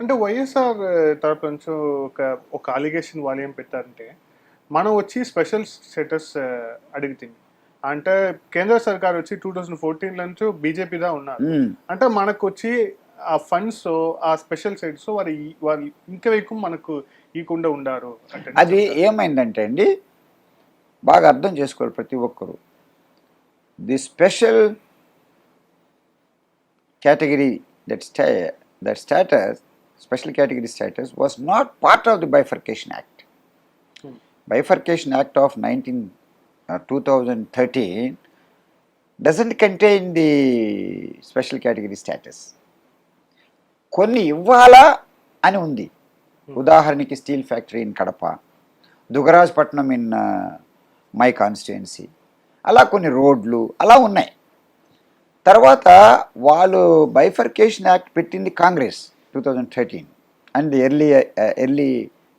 అంటే వైఎస్ఆర్ తరపు నుంచి ఒక ఒక అలిగేషన్ వాళ్ళు ఏం పెట్టారంటే మనం వచ్చి స్పెషల్ స్టేటస్ అడిగితే అంటే కేంద్ర సర్కార్ వచ్చి టూ థౌజండ్ ఫోర్టీన్ నుంచి బీజేపీదా ఉన్నారు. అంటే మనకు వచ్చి ఆ ఫండ్స్ ఆ స్పెషల్ సైట్స్ వారు వాళ్ళు ఇంకా ఎక్కువ మనకు ఇవ్వకుండా ఉండారు అంటే అది ఏమైందంటే అండి బాగా అర్థం చేసుకోవాలి ప్రతి ఒక్కరు. The special category that sta that status special category status was not part of the bifurcation act Hmm. Bifurcation act of nineteen two thousand thirteen doesn't contain the special category status కొన్ని ఇవ్వాలా అని ఉంది. ఉదాహరణకి steel factory in Kadapa Dugarajapatnam in my constituency అలా కొన్ని రోడ్లు అలా ఉన్నాయి. తర్వాత వాళ్ళు బైఫర్కేషన్ యాక్ట్ పెట్టింది Congress. Two thousand thirteen and early early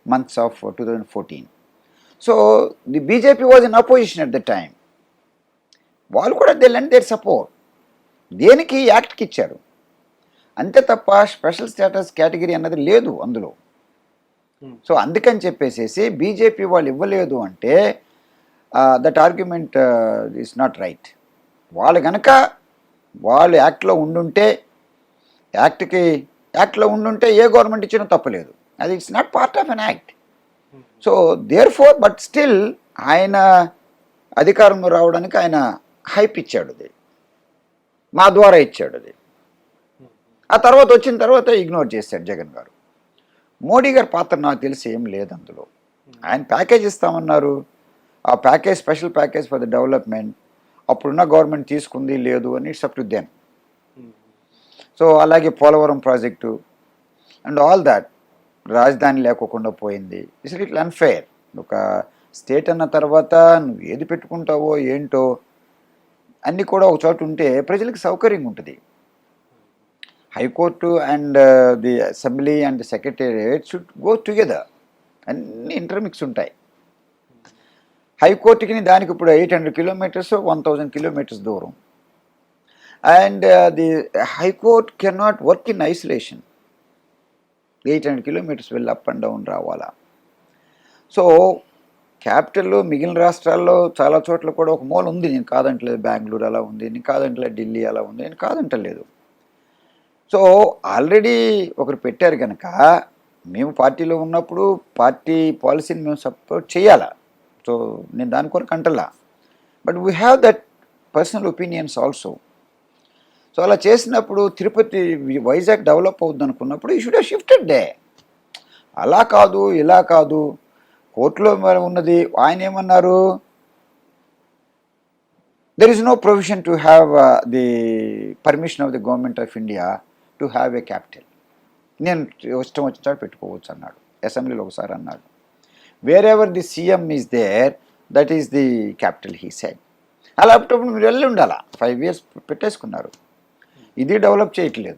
months of two thousand fourteen so the BJP was in opposition at the time వాళ్ళు కూడా దే లెండ్ దేర్ సపోర్ట్ దేనికి యాక్ట్కి ఇచ్చారు? అంతే తప్ప స్పెషల్ స్టేటస్ కేటగిరీ అన్నది లేదు అందులో. Hmm. సో అందుకని చెప్పేసేసి బీజేపీ వాళ్ళు ఇవ్వలేదు అంటే that argument is not right వాళ్ళు గనక వాళ్ళు యాక్ట్లో ఉండుంటే యాక్ట్కి యాక్ట్లో ఉండుంటే ఏ గవర్నమెంట్ ఇచ్చినా తప్పలేదు. అది it's not part of an act so therefore but still ఆయన అధికారంలో రావడానికి ఆయన హైప్ ఇచ్చాడు అది. మా ద్వారా ఇచ్చాడు అది. ఆ తర్వాత వచ్చిన తర్వాత ఇగ్నోర్ చేశాడు జగన్ గారు. మోడీ గారి పాత్ర నాకు తెలిసి ఏం లేదు అందులో. ఆయన ప్యాకేజ్ ఇస్తామన్నారు. ఆ package special package for the development అప్పుడున్న గవర్నమెంట్ తీసుకుంది లేదు అని it's up to then so అలాగే Polavaram project and all that రాజధాని లేకోకుండా పోయింది. ఇట్స్ ఇట్లా అన్ఫేర్ ఒక స్టేట్ అన్న తర్వాత నువ్వు ఏది పెట్టుకుంటావో ఏంటో అన్నీ కూడా ఒక చోట ఉంటే ప్రజలకు సౌకర్యంగా ఉంటుంది. High court and the assembly and secretariat should go together అన్ని ఇంటర్మిక్స్ ఉంటాయి. హైకోర్టుకి దానికి ఇప్పుడు eight hundred kilometres one thousand kilometres దూరం. And the high court can not work in isolation eight hundred kilometres వెళ్ళి అప్ అండ్ డౌన్ రావాలా. So క్యాపిటల్లో మిగిలిన రాష్ట్రాల్లో చాలా చోట్ల కూడా ఒక మూల ఉంది. నేను కాదంటలేదు బెంగళూరు అలా ఉంది. నేను కాదంటలేదు ఢిల్లీ అలా ఉంది. నేను కాదంటలేదు. సో ఆల్రెడీ ఒకరు పెట్టారు కనుక మేము పార్టీలో ఉన్నప్పుడు పార్టీ పాలసీని మేము సపోర్ట్ చేయాలా? సో నేను దాని కొరకు అంటలా. But we have that personal opinions also so అలా చేసినప్పుడు తిరుపతి వైజాగ్ డెవలప్ అవుద్ది అనుకున్నప్పుడు ఈ షుడ్ షిఫ్టెడ్ డే. అలా కాదు ఇలా కాదు. కోర్టులో మరి ఉన్నది ఆయన ఏమన్నారు? There is no provision to have the permission of the government of India to have a capital నేను ఇష్టం వచ్చిన పెట్టుకోవచ్చు అన్నాడు. అసెంబ్లీలో ఒకసారి అన్నాడు. Wherever the CM is there that is the capital he said అలా అప్పుడు మీరు వెళ్ళి ఉండాలా? ఫైవ్ ఇయర్స్ పెట్టేసుకున్నారు. ఇది డెవలప్ చేయట్లేదు.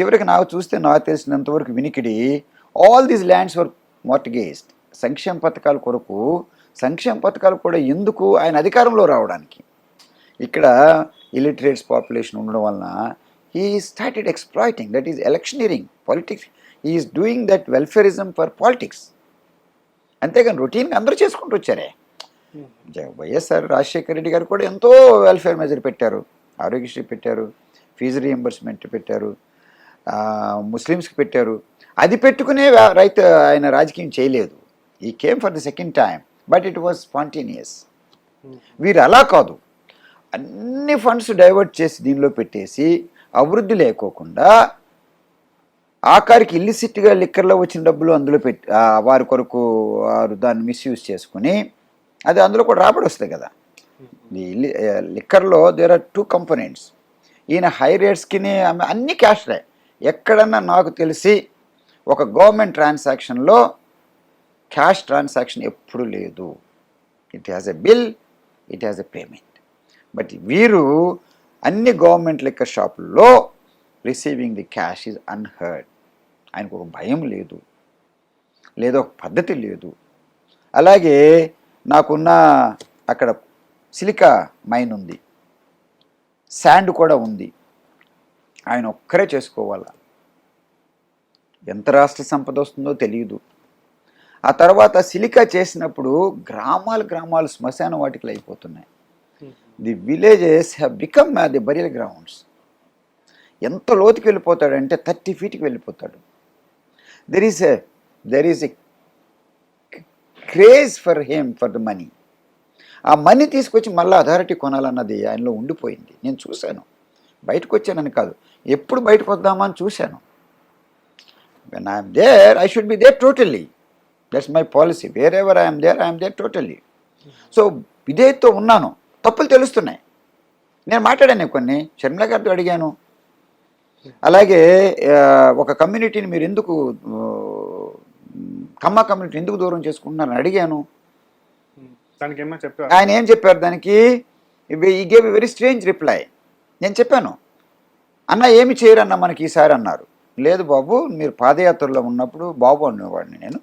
చివరికి నాకు చూస్తే నాకు తెలిసినంతవరకు వినికిడి all these lands were mortgaged సంక్షేమ పథకాల కొరకు సంక్షేమ పథకాలు కూడా ఎందుకు ఆయన అధికారంలో రావడానికి? ఇక్కడ ఇలిటరేట్స్ పాపులేషన్ ఉండడం వలన he started exploiting that is electioneering politics is doing that welfarism for politics అంతేగాని రొటీన్గా అందరూ చేసుకుంటూ వచ్చారే. జ- వైఎస్ఆర్ రాజశేఖర రెడ్డి గారు కూడా ఎంతో వెల్ఫేర్ మెజర్ పెట్టారు ఆరోగ్యశ్రీ పెట్టారు. ఫీజు రియంబర్స్మెంట్ పెట్టారు. ముస్లిమ్స్కి పెట్టారు. అది పెట్టుకునే రైతు ఆయన రాజకీయం చేయలేదు. He came for the second time but it was spontaneous వీరు అలా కాదు. అన్ని ఫండ్స్ డైవర్ట్ చేసి దీనిలో పెట్టేసి అభివృద్ధి లేకోకుండా ఆఖరికి ఇల్లిసిట్గా లిక్కర్లో వచ్చిన డబ్బులు అందులో పెట్టి వారి కొరకు వారు దాన్ని మిస్యూజ్ చేసుకుని అది అందులో కూడా రాబడి వస్తుంది కదా. లిక్కర్లో దేర్ ఆర్ టూ కంపోనెంట్స్ ఈయన హై రేట్స్కి అన్ని క్యాష్లే ఎక్కడన్నా నాకు తెలిసి ఒక గవర్నమెంట్ ట్రాన్సాక్షన్లో క్యాష్ ట్రాన్సాక్షన్ ఎప్పుడు లేదు. It has a bill it has a payment but వీరు అన్ని గవర్నమెంట్ లెక్క షాపుల్లో receiving the cash is unheard ఆయనకు ఒక భయం లేదు. లేదా ఒక పద్ధతి లేదు. అలాగే నాకున్న అక్కడ సిలికా మైన్ ఉంది. శాండ్ కూడా ఉంది. ఆయన ఒక్కరే చేసుకోవాలా? ఎంత రాష్ట్ర సంపద వస్తుందో తెలియదు. ఆ తర్వాత సిలికా చేసినప్పుడు గ్రామాలు గ్రామాలు శ్మశాన వాటికలు అయిపోతున్నాయి. The villages have become the burial grounds ఎంత లోతుకి వెళ్ళిపోతాడంటే థర్టీ ఫీట్కి వెళ్ళిపోతాడు. There is a there is a craze for him for the money ఆ మనీ తీసుకొచ్చి మళ్ళీ అథారిటీ కొనాలన్నది ఆయనలో ఉండిపోయింది. నేను చూశాను. బయటకు వచ్చానని కాదు. ఎప్పుడు బయటకు వద్దామా అని చూశాను. When I'm there I should be there totally that's my policy wherever I'm there I'm there totally so విధేయతో ఉన్నాను. తప్పులు తెలుస్తున్నాయి. నేను మాట్లాడాను కొన్ని. షర్మిల గారితో అడిగాను. అలాగే ఒక కమ్యూనిటీని మీరు ఎందుకు కమ్మ కమ్యూనిటీ ఎందుకు దూరం చేసుకుంటున్నారని అడిగాను. దానికి ఏమన్నా చెప్పారు ఆయన ఏం చెప్పారు దానికి? He gave very strange reply నేను చెప్పాను. అన్న ఏమి చేయరన్న మనకి ఈసారి? అన్నారు. లేదు బాబు మీరు పాదయాత్రలో ఉన్నప్పుడు బాబు అనేవాడిని నేను.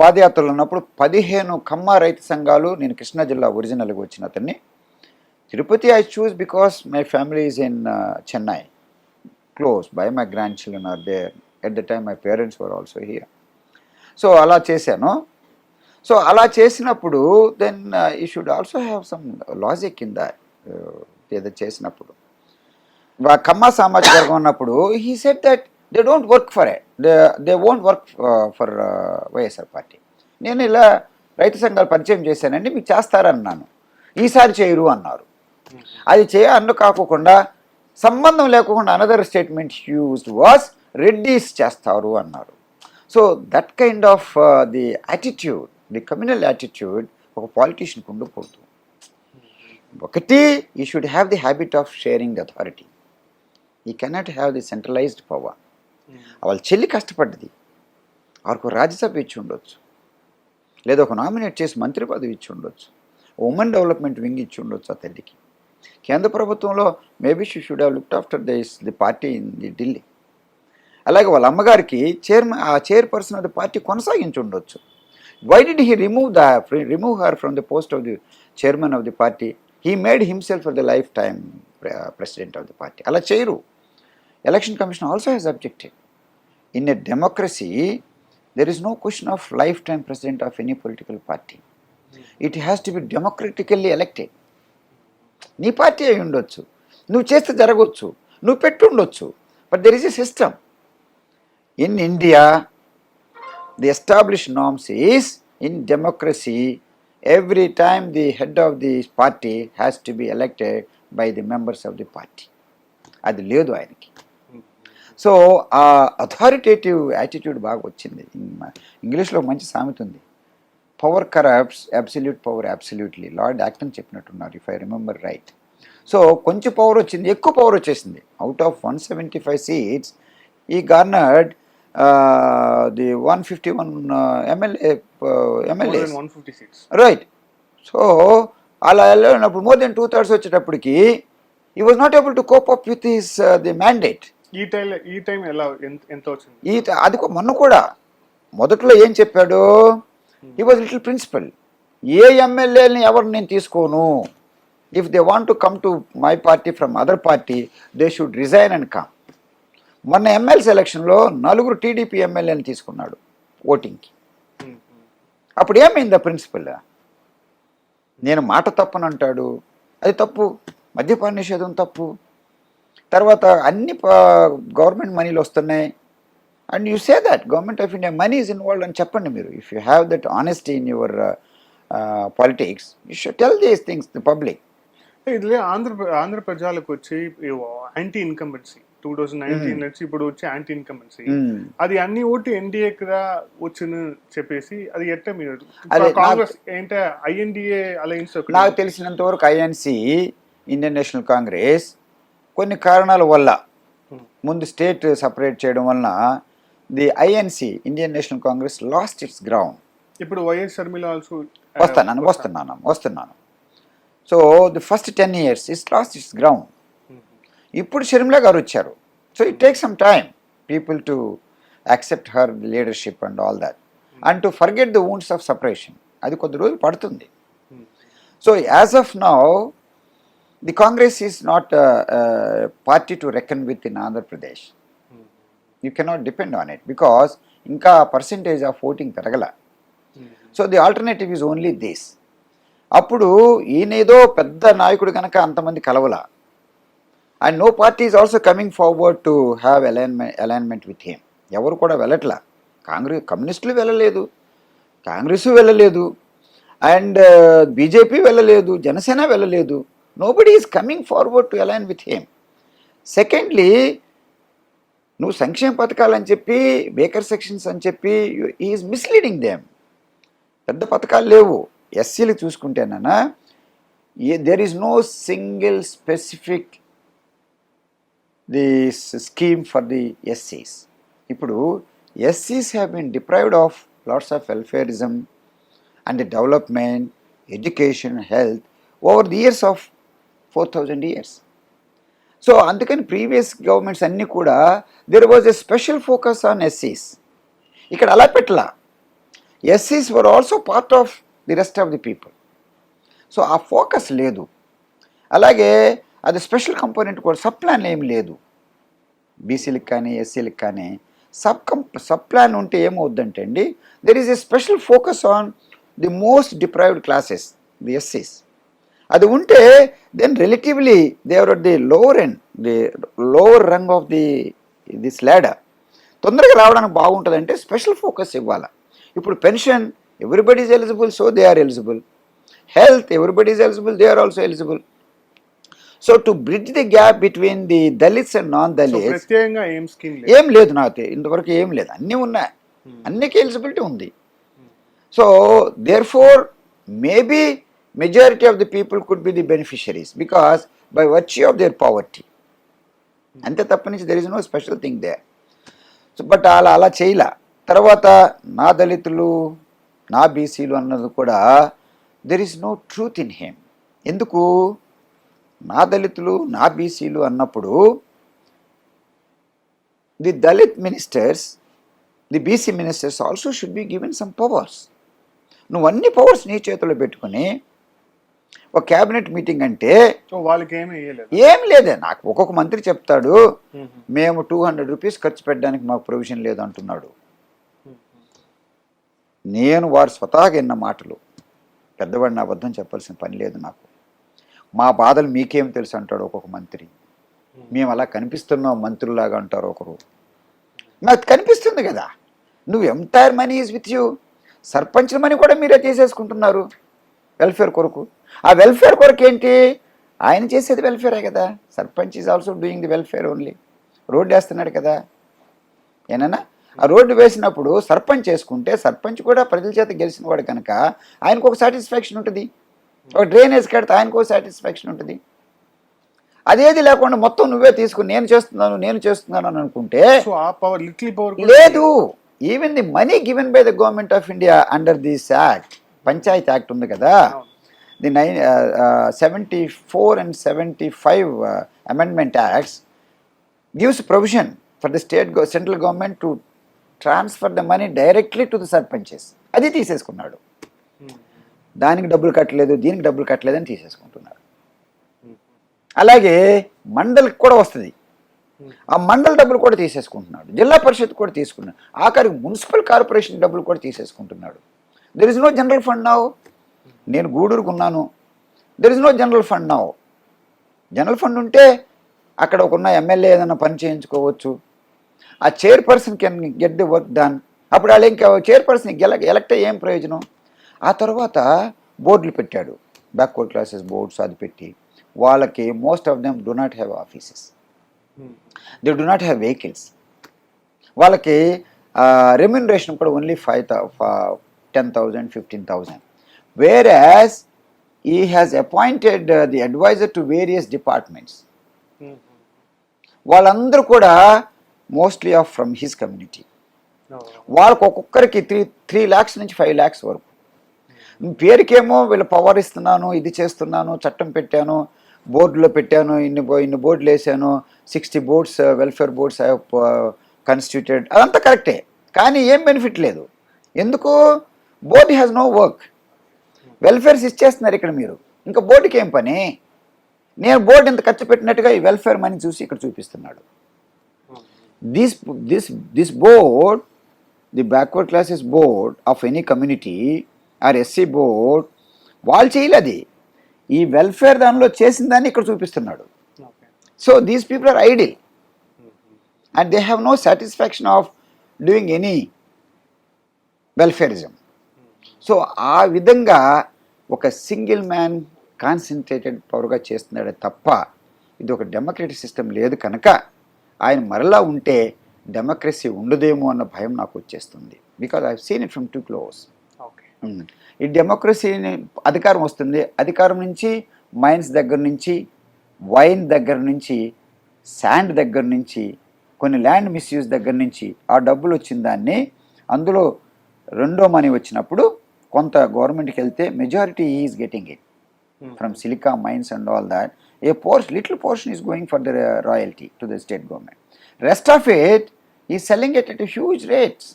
పాదయాత్రలో ఉన్నప్పుడు పదిహేను కమ్మ రైతు సంఘాలు నేను కృష్ణా జిల్లా ఒరిజినల్గా వచ్చిన అతన్ని. Tirupati I chose because my family is in Chennai close by my grandchildren are there at the time my parents were also here so అలా చేశాను. సో అలా చేసినప్పుడు then he should also have some logic in that ఏదో చేసినప్పుడు. కమ్మ సామాజిక వర్గం ఉన్నప్పుడు he said that they don't work for at they they won't work for YSR party నేను ఇలా రైతు సంఘాలు పరిచయం చేశానండి మీకు చేస్తారన్నాను. ఈసారి చేయరు అన్నారు. అది చేయ అన్ను కాకుండా సంబంధం లేకుండా another statement used was Reddys చేస్తారు అన్నారు. So that kind of the attitude the communal attitude ఒక పాలిటీషియన్కి ఉండకూడదు. ఒకటి he should have the habit of sharing the authority he cannot have the centralised power వాళ్ళ చెల్లి కష్టపడ్డది. వారికి రాజ్యసభ ఇచ్చి ఉండొచ్చు. లేదా ఒక నామినేట్ చేసి మంత్రి పదవి ఇచ్చి ఉండొచ్చు. ఉమెన్ డెవలప్మెంట్ వింగ్ ఇచ్చి ఉండొచ్చు ఆ తల్లికి. కేంద్ర ప్రభుత్వంలో maybe she should have looked after this the party in the Delhi అలాగే వాళ్ళ అమ్మగారికి చైర్మన్ ఆ చైర్పర్సన్ ఆఫ్ ది పార్టీ కొనసాగించి ఉండొచ్చు. Why did he remove the remove her from the post of the chairman of the party he made himself for the lifetime president of the party అలా చేయరు. Election commission also has objected in a democracy there is no question of lifetime president of any political party it has to be democratically elected నీ party అయి ఉండొచ్చు. నువ్వు చేస్తే జరగవచ్చు నువ్వు పెట్టుండొచ్చు. But there is a system in India the establish norms is in democracy every time the head of the party has to be elected by the members of the party అది లేదు ఆయనకి. So ఆ authoritative attitude బాగా వచ్చింది. ఇంగ్లీష్లో మంచి సామెత ఉంది. Power corrupts absolute power absolutely Lord Acton చెప్పినట్టున్నారు if I remember right so కొంచెం పవర్ వచ్చింది ఎక్కువ పవర్ వచ్చేసింది. Out of one seventy five seats he garnered the one fifty one MLA MLA right so అలా వెళ్ళినప్పుడు మోర్ దెన్ టూ థర్డ్స్ వచ్చేటప్పటికి he was not able to cope up with his the mandate ఈ time ఈ time ఎలా ఎంత వచ్చింది? ఈ అది మొన్న కూడా మొదట్లో ఏం చెప్పాడు? He was little principle a ఎమ్మెల్యేని ఎవరు నేను తీసుకోను? If they want to come to my party from other party they should resign and come మొన్న ఎమ్మెల్సీ ఎలక్షన్లో నలుగురు టీడీపీ ఎమ్మెల్యేని తీసుకున్నాడు ఓటింగ్కి. అప్పుడు ఏమైంది ఆ ప్రిన్సిపల్ నేను మాట తప్పనంటాడు అది తప్పు. మద్యపాన నిషేధం తప్పు. తర్వాత అన్ని గవర్నమెంట్ మనీలు వస్తున్నాయి. And you say that government of India money is involve అని చెప్పండి మీరు. If you have that honesty in your politics you should tell these things the public ఇదిలే Andhra Andhra ప్రజలకు వచ్చి anti incumbency two thousand nineteen నుంచి ఇప్పుడు వచ్చి యాంటీ ఇన్కంబెన్సీ అది అన్ని ఓటు ఎన్డీఏ కదా వచ్చిన చెప్పేసి అది ఎట్ట మీరు? కాంగ్రెస్ ఏంటంటే ఐఎన్డిఏ అలయన్స్ నాకు తెలిసినంత వరకు ఐఎన్సి ఇండియన్ నేషనల్ కాంగ్రెస్ కొన్ని కారణాల వల్ల ముందు స్టేట్ సపరేట్ చేయడం వలన the INC Indian National Congress lost its ground ఇప్పుడు వైఎస్ షర్మిల ఆల్సో వస్తాను వస్తున్నాను వస్తున్నాను so the first ten years is lost its ground ఇప్పుడు షర్మిల గారు వచ్చారు. So it take some time people to accept her leadership and all that and to forget the wounds of separation అది కొద్ది రోజులు పడుతుంది. So as of now the Congress is not party to reckon with in Andhra Pradesh you cannot depend on it because ఇంకా percentage of voting పెరగల. So the alternative is only this అప్పుడు ఈయనేదో పెద్ద నాయకుడు కనుక అంతమంది Kalavala. And no party is also coming forward to have alignment alignment with him ఎవరు కూడా వెళ్ళట్లా. కాంగ్రెస్ కమ్యూనిస్టులు వెళ్ళలేదు. కాంగ్రెస్ వెళ్ళలేదు. అండ్ uh, బీజేపీ వెళ్ళలేదు. జనసేన వెళ్ళలేదు. Nobody is coming forward to align with him secondly నువ్వు సంక్షేమ పథకాలు అని చెప్పి బేకర్ సెక్షన్స్ అని చెప్పి ఈజ్ మిస్లీడింగ్ దేమ్ పెద్ద పథకాలు లేవు. ఎస్సీలు చూసుకుంటేనన్నా there is no single specific the scheme for the ఎస్సీస్ ఇప్పుడు ఎస్సీస్ have been deprived of lots of welfarism and development education health over the years of four thousand years so అందుకని previous governments అన్నీ కూడా there was a special focus on ఎస్సీస్ ఇక్కడ అలా పెట్టలా. ఎస్సీస్ were also part of the rest of the people so ఆ focus లేదు. అలాగే అది స్పెషల్ కంపోనెంట్ కూడా సబ్ ప్లాన్ ఏం లేదు. బీసీలకు కానీ ఎస్సీలకు కానీ సబ్ కం సబ్ ప్లాన్ ఉంటే ఏమవుద్దంటే అండి there is a special focus on the most deprived classes the ఎస్సీస్ అది ఉంటే then relatively they're the lower end the lower rung of the this ladder తొందరగా రావడానికి బాగుంటుందంటే స్పెషల్ ఫోకస్ ఇవ్వాలి. ఇప్పుడు pension everybody is eligible so they are eligible health everybody is eligible they are also eligible so to bridge the gap between the Dalits and non Dalits ఏం లేదు. నాకు ఇంతవరకు ఏం లేదు. అన్నీ ఉన్నాయి. అన్నికి ఎలిజిబిలిటీ ఉంది. So therefore maybe majority of the people could be the beneficiaries because by virtue of their poverty అంతే తప్ప నుంచి there is no special thing they so but అలా అలా చేయలే. తర్వాత నా దళితులు నా బీసీలు అన్నది కూడా there is no truth in him ఎందుకు? నా దళితులు నా బీసీలు అన్నప్పుడు the Dalit ministers the BC ministers also should be given some powers నువ్వు అన్ని పవర్స్ నీ చేతిలో పెట్టుకొని ఒక క్యాబినెట్ మీటింగ్ అంటే వాళ్ళకి ఏం లేదే. నాకు ఒక్కొక్క మంత్రి చెప్తాడు మేము. టూ హండ్రెడ్ రూపీస్ ఖర్చు పెట్టడానికి మాకు ప్రొవిజన్ లేదు అంటున్నాడు. నేను వారు స్వతహాగా విన్న మాటలు పెద్దవాడిని అబద్ధం చెప్పాల్సిన పని లేదు నాకు. మా బాధలు మీకేం తెలుసు అంటాడు ఒక్కొక్క మంత్రి. మేము అలా కనిపిస్తున్నాం మంత్రులాగా అంటారు ఒకరు. నాకు కనిపిస్తుంది కదా. నువ్వు entire money is with you. Sarpanch money కూడా మీరే తీసేసుకుంటున్నారు వెల్ఫేర్ కొరకు. ఆ వెల్ఫేర్ కొరకు ఏంటి? ఆయన చేసేది వెల్ఫేరే కదా. Sarpanch is also doing the welfare only. Road వేస్తున్నాడు కదా. ఏనన్నా? ఆ రోడ్డు వేసినప్పుడు సర్పంచ్ చేసుకుంటే సర్పంచ్ కూడా ప్రజల చేత గెలిచిన వాడు కనుక ఆయనకు ఒక సాటిస్ఫాక్షన్ ఉంటుంది. ఒక డ్రైనేజ్ కడితే ఆయనకు సాటిస్ఫాక్షన్ ఉంటుంది. అదేది లేకుండా మొత్తం నువ్వే తీసుకుని నేను చేస్తున్నాను నేను చేస్తున్నాను అని అనుకుంటే సో ఆ పవర్ లిటిల్ పవర్ లేదు. Even the money given by the government of India under this act panchayat act ఉంది కదా. The nine seventy four and seventy five amendment acts gives provision for the state central government to transfer the money directly to the sarpanches అది తీసేసుకున్నాడు. దానికి డబ్బులు కట్టలేదు దీనికి డబ్బులు కట్టలేదు అని తీసేసుకుంటున్నారు. అలాగే మండలికి కూడా వస్తుంది. ఆ మండల డబ్బులు కూడా తీసేసుకుంటున్నాడు. జిల్లా పరిషత్ కూడా తీసుకున్నాడు. ఆఖరికి మున్సిపల్ కార్పొరేషన్ డబ్బులు కూడా తీసేసుకుంటున్నాడు. There is no general fund నావు నేను గూడూరుకు ఉన్నాను. There is no general fund నావు general fund ఉంటే అక్కడ ఒక ఉన్న ఎమ్మెల్యే ఏదైనా పని చేయించుకోవచ్చు. ఆ chairperson can get the work done అప్పుడు వాళ్ళు ఇంకా చైర్పర్సన్ గెల ఎలక్ట్ అయ్యి ఏం ప్రయోజనం? ఆ తర్వాత బోర్డులు పెట్టాడు. బ్యాక్వర్డ్ క్లాసెస్ బోర్డ్స్ అది పెట్టి వాళ్ళకి most of them do not have offices they do not have vehicles వాళ్ళకి రెమ్యునరేషన్ కూడా only five ten thousand fifteen thousand whereas he has appointed the adviser to various departments వాళ్ళందరూ కూడా mostly of from his community వాళ్ళకు ఒక్కొక్కరికి three three lakhs నుంచి five lakhs వరకు. పేరుకేమో వీళ్ళు power ఇస్తున్నాను ఇది చేస్తున్నాను చట్టం పెట్టాను బోర్డులో పెట్టాను ఇన్ని ఇన్ని బోర్డులు వేసాను sixty boards welfare boards I constituted అదంతా కరెక్టే కానీ ఏం బెనిఫిట్ లేదు. ఎందుకు? Board has no work welfares ఇచ్చేస్తున్నారు ఇక్కడ మీరు. ఇంకా బోర్డుకి ఏం పని? నేను బోర్డు ఇంత ఖర్చు పెట్టినట్టుగా ఈ వెల్ఫేర్ మనీ చూసి ఇక్కడ చూపిస్తున్నాడు. This this this board the backward classes board of any community or SC board వాళ్ళు చేయలేదు. ఈ వెల్ఫేర్ దానిలో చేసిన దాన్ని ఇక్కడ చూపిస్తున్నాడు. So these people are idle and they have no satisfaction of doing any welfarism so ఆ విధంగా ఒక సింగిల్ మ్యాన్ కాన్సన్ట్రేటెడ్ పవర్గా చేస్తున్నాడే తప్ప ఇది ఒక డెమోక్రటిక్ సిస్టమ్ లేదు కనుక ఆయన మరలా ఉంటే డెమోక్రసీ ఉండదేమో అన్న భయం నాకు వచ్చేస్తుంది. Because I seen it from too close ఈ డెమోక్రసీని అధికారం వస్తుంది. అధికారం నుంచి మైన్స్ దగ్గర నుంచి వైన్ దగ్గర నుంచి శాండ్ దగ్గర నుంచి కొన్ని ల్యాండ్ మిస్యూజ్ దగ్గర నుంచి ఆ డబ్బులు వచ్చిన దాన్ని అందులో రెండో మనీ వచ్చినప్పుడు కొంత గవర్నమెంట్కి వెళ్తే majority is getting it from silica mines and all that a portion little portion is going for the royalty to the state government rest of it he selling at huge rates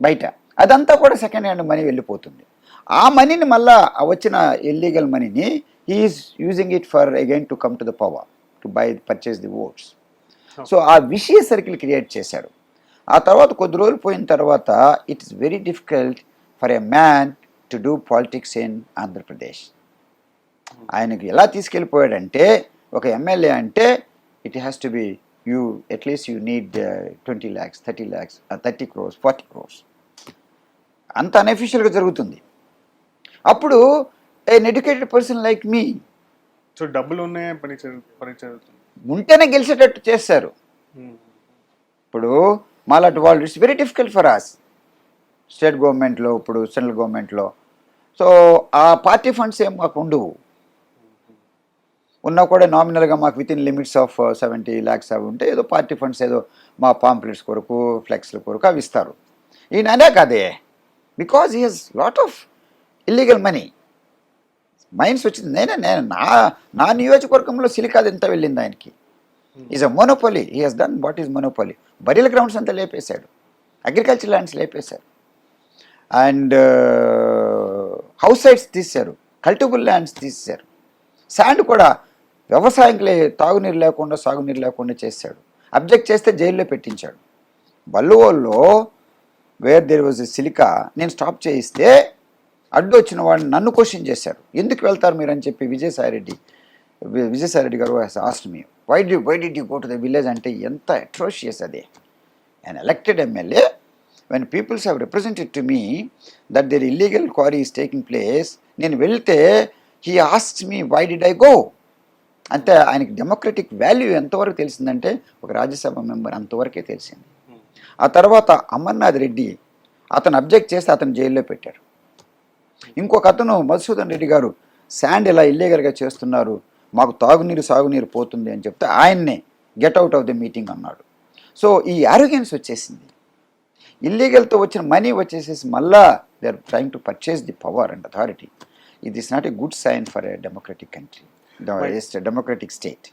బయట. అదంతా కూడా second hand money వెళ్ళిపోతుంది. ఆ మనీని మళ్ళా వచ్చిన illegal మనీని is using it for again to come to the power to buy purchase the votes so ఆ విషయ సర్కిల్ క్రియేట్ చేశాడు. ఆ తర్వాత కొద్ది రోజులు పోయిన తర్వాత it is very difficult for a man to do politics in Andhra Pradesh ఆయనకి ఎలా తీసుకెళ్ళిపోయాడంటే ఒక ఎమ్మెల్యే అంటే it has to be you at least you need twenty lakhs thirty lakhs thirty crores forty crores అంత అన్అఫిషియల్గా జరుగుతుంది. అప్పుడు an educated person like me so డబ్బులు ఉన్నాయే పని ఉంటేనే గెలిచేటట్టు చేస్తారు. ఇప్పుడు మాలాంటి వాళ్ళు it's very difficult for us state గవర్నమెంట్లో ఇప్పుడు సెంట్రల్ గవర్నమెంట్లో సో ఆ పార్టీ ఫండ్స్ ఏం మాకు ఉండవు. ఉన్నా కూడా నామినల్గా మాకు with in limits of seventy lakhs అవి ఉంటే ఏదో పార్టీ ఫండ్స్ ఏదో మా పాంప్లెట్స్ కొరకు ఫ్లెక్స్ల కొరకు అవి ఇస్తారు. ఈయన అనే కాదే. Because he has lot of illegal money mines వచ్చింది. నేనే నేను నా నా నియోజకవర్గంలో సిలికాది ఎంత వెళ్ళింది ఆయనకి? Is a monopoly he has done what is monopoly burial grounds అంతా లేపేశాడు. అగ్రికల్చర్ ల్యాండ్స్ లేపేశారు. అండ్ హౌస్ సైట్స్ తీశారు. కల్టిబుల్ ల్యాండ్స్ తీశారు. శాండ్ కూడా వ్యవసాయంకి లే తాగునీరు లేకుండా సాగునీరు లేకుండా చేశాడు. అబ్జెక్ట్ చేస్తే జైల్లో పెట్టించాడు. బల్లువోల్లో వేర్ దేర్ వాజ్ సిలికా నేను స్టాప్ చేయిస్తే అడ్డు వచ్చిన వాడిని నన్ను క్వశ్చన్ చేశారు ఎందుకు వెళ్తారు మీరు అని చెప్పి విజయసాయిరెడ్డి విజయసాయిరెడ్డి గారు asked me why did why did you go to the village అంటే ఎంత అట్రోషియస్ అది. And elected MLA when peoples have represented to me that there illegal quarry is taking place నేను వెళ్తే he asked me why did I go అంటే ఆయనకి democratic value ఎంతవరకు తెలిసిందంటే ఒక రాజ్యసభ మెంబర్ అంతవరకే తెలిసింది. ఆ తర్వాత అమర్నాథ్ రెడ్డి అతను అబ్జెక్ట్ చేస్తే అతను జైల్లో పెట్టారు ఇంకొక అతను మధుసూదన్ రెడ్డి గారు శాండ్ ఇలా ఇల్లీగల్గా చేస్తున్నారు మాకు తాగునీరు సాగునీరు పోతుంది అని చెప్తే ఆయన్నే get out of the meeting అన్నాడు. సో ఈ ఆరోగ్యన్స్ వచ్చేసింది. ఇల్లీగల్తో వచ్చిన మనీ వచ్చేసేసి మళ్ళా they are trying to purchase the power and authority ఇది is not a good sign for a democratic country democratic state